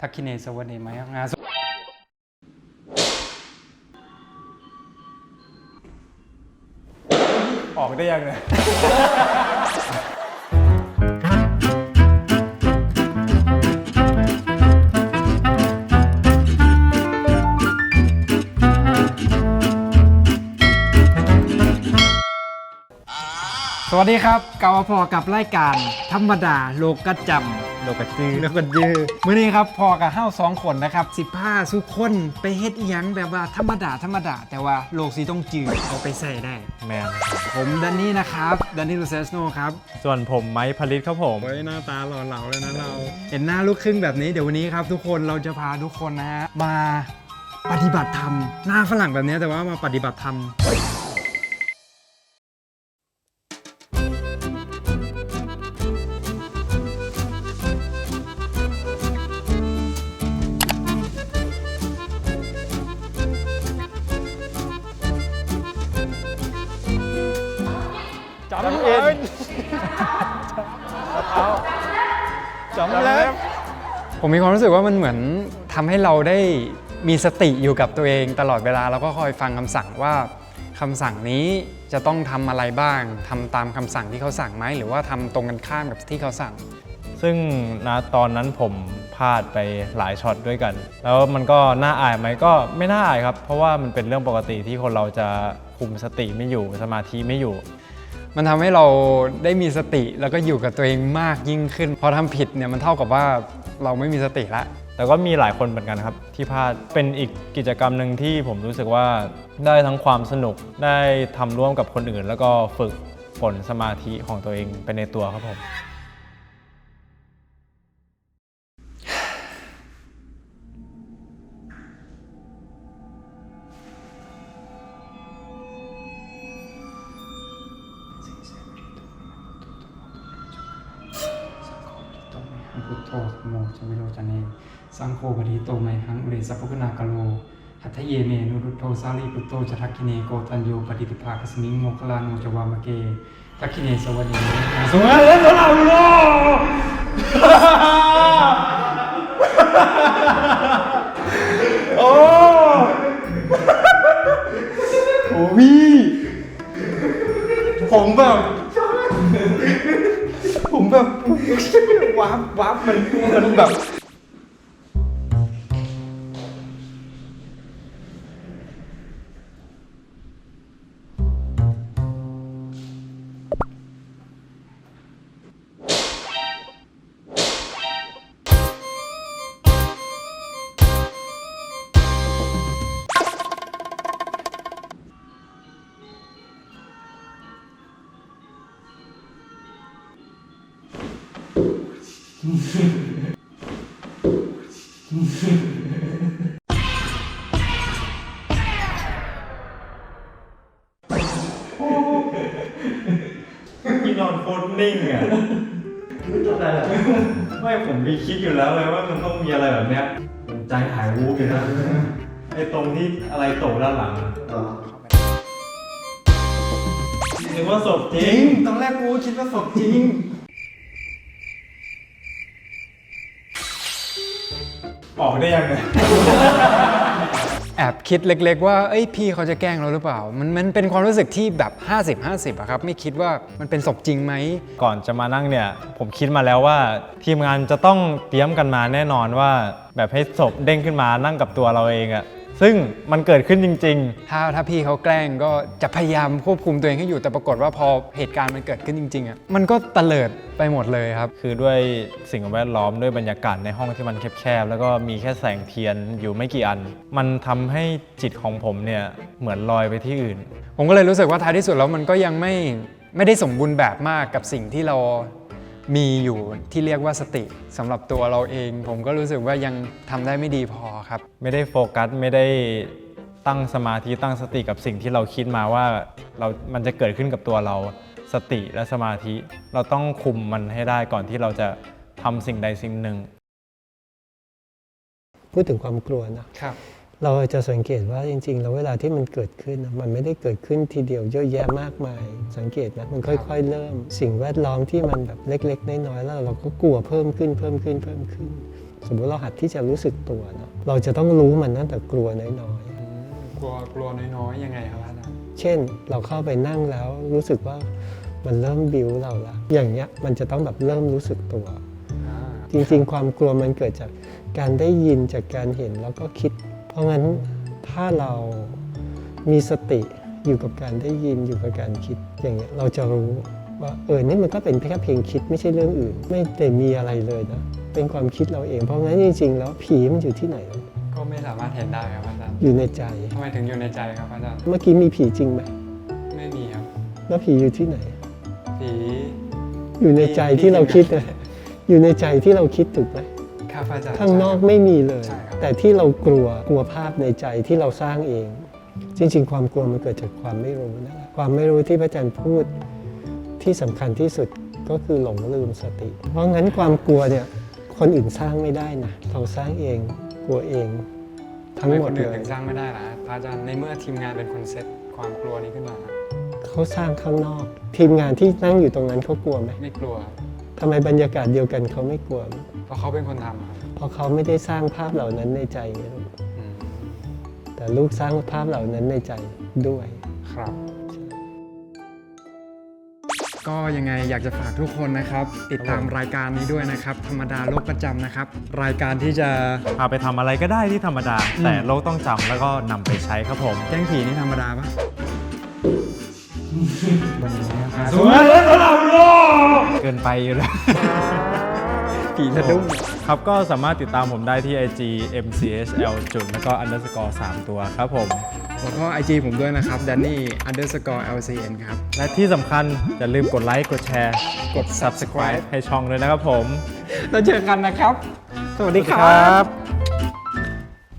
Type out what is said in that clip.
ทักคิเนสวเนมายงาสออกได้ยังเนี่ยสวัสดีครับกลับมาพอกับรายการธรรมดาโลกกระจำ โลกกระจือโลกกระยือมื้อนี้ครับพอกับเฮ้าสองคนนะครับ15สุกคนไปเฮ็ดอีหยังแบบว่าธรรมดาธรรมดา แต่ว่าโลกสีต้องจืดเอาไปใส่ได้ แมนครับผมดันนี่นะครับดันนี่ลูเซสโนครับ ส่วนผมไม้ผลิตครับผม เฮ้ยหน้าตาหล่อเหลาเลยนะเรา เห็นหน้าลูกครึ่งแบบนี้เดี๋ยววันนี้ครับ ทุกคนเราจะพาทุกคนนะฮะมาปฏิบัติธรรมหน้าฝรั่งแบบนี้แต่ว่ามาปฏิบัติธรรม ผมมีความรู้สึกว่ามันเหมือนทำให้เราได้มีสติอยู่กับตัวเองตลอดเวลาแล้วก็คอยฟังคำสั่งว่าคำสั่งนี้จะต้องทำอะไรบ้างทำตามคำสั่งที่เขาสั่งไหมหรือว่าทำตรงกันข้ามกับที่เขาสั่ง ซึ่งนะตอนนั้นผมพลาดไปหลายช็อตด้วยกัน แล้วมันก็น่าอายไหมก็ไม่น่าอายครับ เพราะว่ามันเป็นเรื่องปกติที่คนเราจะคุมสติไม่อยู่สมาธิไม่อยู่ มันทำให้เราได้มีสติแล้วก็อยู่กับตัวเองมากยิ่งขึ้น พอทำผิดเนี่ยมันเท่ากับว่าเราไม่มีสติละ แต่ก็มีหลายคนเหมือนกันครับ ที่พลาดเป็นอีกกิจกรรมหนึ่งที่ผมรู้สึกว่าได้ทั้งความสนุกได้ทำร่วมกับคนอื่น แล้วก็ฝึกฝนสมาธิของตัวเองไปในตัวครับผม พุทโธโมจะวิโรจเน สังโฆปฏิโตไมหังอุเรสัพพุนากโล หัตถเยเมนุรุโทสาลีปุตโตจะทักคิเนโกตันโยปฏิติภาคสมิงโมคลานโนจวามเกทักคิเนสวัสดีสวัสดีสลาโลโอ้โอ้พี่ผมแบบ แบบวับวับมันมันแบบ พี่นอนโคตรนิ่งอะไม่ผมมีคิดอยู่แล้วเลยว่ามันต้องมีอะไรแบบเนี้ยผมใจหายวูบอยู่นะไอ้ตรงที่อะไรตกด้านหลังนึกว่าศพจริง ตอนแรกกูคิดว่าศพจริง ออกได้ยังไงแอบคิดเล็ก ๆ ว่าเอ้ยพี่เขาจะแกล้งเราหรือเปล่า มันมันเป็นความรู้สึกที่แบบ 50-50อะครับ ไม่คิดว่ามันเป็นศพจริงไหม ก่อนจะมานั่งเนี่ย ผมคิดมาแล้วว่าทีมงานจะต้องเตรียมกันมาแน่นอนว่า แบบให้ศพเด้งขึ้นมานั่งกับตัวเราเองอะ ซึ่งมันเกิดขึ้นจริง ๆ ถ้าถ้าพี่เขาแกล้งก็จะพยายามควบคุมตัวเองให้อยู่แต่ปรากฏว่าพอเหตุการณ์มันเกิดขึ้นจริงๆอะมันก็ตะเลิดไปหมดเลยครับ คือด้วยสิ่งแวดล้อมด้วยบรรยากาศในห้องที่มันแคบๆ แล้วก็มีแค่แสงเทียนอยู่ไม่กี่อัน มันทำให้จิตของผมเนี่ยเหมือนลอยไปที่อื่น ผมก็เลยรู้สึกว่าท้ายที่สุดแล้วมันก็ยังไม่ไม่ได้สมบูรณ์แบบมากกับสิ่งที่เรา มีอยู่ที่เรียกว่าสติสำหรับตัวเราเอง ผมก็รู้สึกว่ายังทำได้ไม่ดีพอครับ ไม่ได้โฟกัสไม่ได้ตั้งสมาธิตั้งสติกับสิ่งที่เราคิดมาว่าเรามันจะเกิดขึ้นกับตัวเราสติและสมาธิ เราต้องคุมมันให้ได้ก่อนที่เราจะทำสิ่งใดสิ่งหนึ่ง พูดถึงความกลัวนะครับ เราจะสังเกตว่าจริง ๆ แล้วเวลาที่มันเกิดขึ้นนะมันไม่ได้เกิดขึ้นทีเดียวเยอะแยะมากมาย สังเกตไหมมันค่อย ๆ เริ่ม สิ่งแวดล้อมที่มันแบบเล็ก ๆ น้อยๆแล้วเราก็กลัวเพิ่มขึ้นเพิ่มขึ้นเพิ่มขึ้น สมมุติเราหัดที่จะรู้สึกตัวเนาะเราจะต้องรู้มันตั้งแต่กลัวน้อยอืมกลัวกลัวน้อยๆยังไงครับอาจารย์ๆเช่นเราเข้าไปนั่งแล้วรู้สึกว่ามันเริ่มบิวเราละอย่างเงี้ยมันจะต้องแบบเริ่มรู้สึกตัวอ่าจริง ๆ ความกลัวมันเกิดจากการได้ยินจากการเห็นแล้วก็คิดเพ ราะงั้นถ้าเรามีสติอยู่กับการได้ยินอยู่กับการคิดอย่างเงี้ยเราจะรู้ว่าเออนี่มันก็เป็นแค่เพียงคิดไม่ใช่เรื่องอื่น ไม่ได้มีอะไรเลยนะเป็นความคิดเราเอง เพราะงั้นจริงๆแล้วผีมันอยู่ที่ไหน ก็ไม่สามารถเห็นได้ครับอาจารย์อยู่ในใจ ทำไมถึงอยู่ในใจครับอาจารย์เมื่อกี้มีผีจริงไหมไม่มีครับแล้วผีอยู่ที่ไหน ผี อยู่ในใจที่เราคิดนะอยู่ในใจที่เราคิดถูกไหม ครับอาจารย์ข้างนอกไม่มีเลยใช่ครับแต่ที่เรากลัวกลัวภาพในใจที่เราสร้างเอง จริง ๆ ความกลัวมันเกิดจากความไม่รู้นั่นแหละความไม่รู้ที่พระอาจารย์พูดที่สำคัญที่สุดก็คือหลงลืมสติ เพราะงั้นความกลัวเนี่ยคนอื่นสร้างไม่ได้นะเราสร้างเองกลัวเองทำทั้งไมหมคดนเลอื่นยถึงสร้างไม่ได้ล่ะพระอาจารย์ในเมื่อทีมงานเป็นคนเซตความกลัวนี้ขึ้นมาครับเขาสร้างข้างนอก ทีมงานที่นั่งอยู่ตรงนั้นเขากลัวไหมไม่กลัวครับทำไมบรรยากาศเดียวกันเขาไม่กลัว เพราะเขาเป็นคนทำครับเพราะเขาไม่ได้สร้างภาพเหล่านั้นในใจไงลูกอืมแต่ลูกสร้างภาพเหล่านั้นในใจด้วย ครับ ก็ยังไงอยากจะฝากทุกคนนะครับ ติดตามรายการนี้ด้วยนะครับ ธรรมดาโลกประจำนะครับ รายการที่จะพาไปทำอะไรก็ได้ที่ธรรมดา แต่โลกต้องจำแล้วก็นำไปใช้ครับผม แกล้งผีนี่ธรรมดาปะวันนี้นะครับ เกินไปอยู่แล้ว ผีสะดุ้งครับก็สามารถติดตามผมได้ที่ IG mchl จุดแล้วก็ underscore 3ตัวครับผมแล้วก็ IG ผมด้วยนะครับ danny underscore lcn ครับ และที่สำคัญ อย่าลืมกดไลค์กดแชร์ กด subscribe ให้ช่องด้วยนะครับผม แล้วเจอกันนะครับ สวัสดีสวัสดีคครัรับบ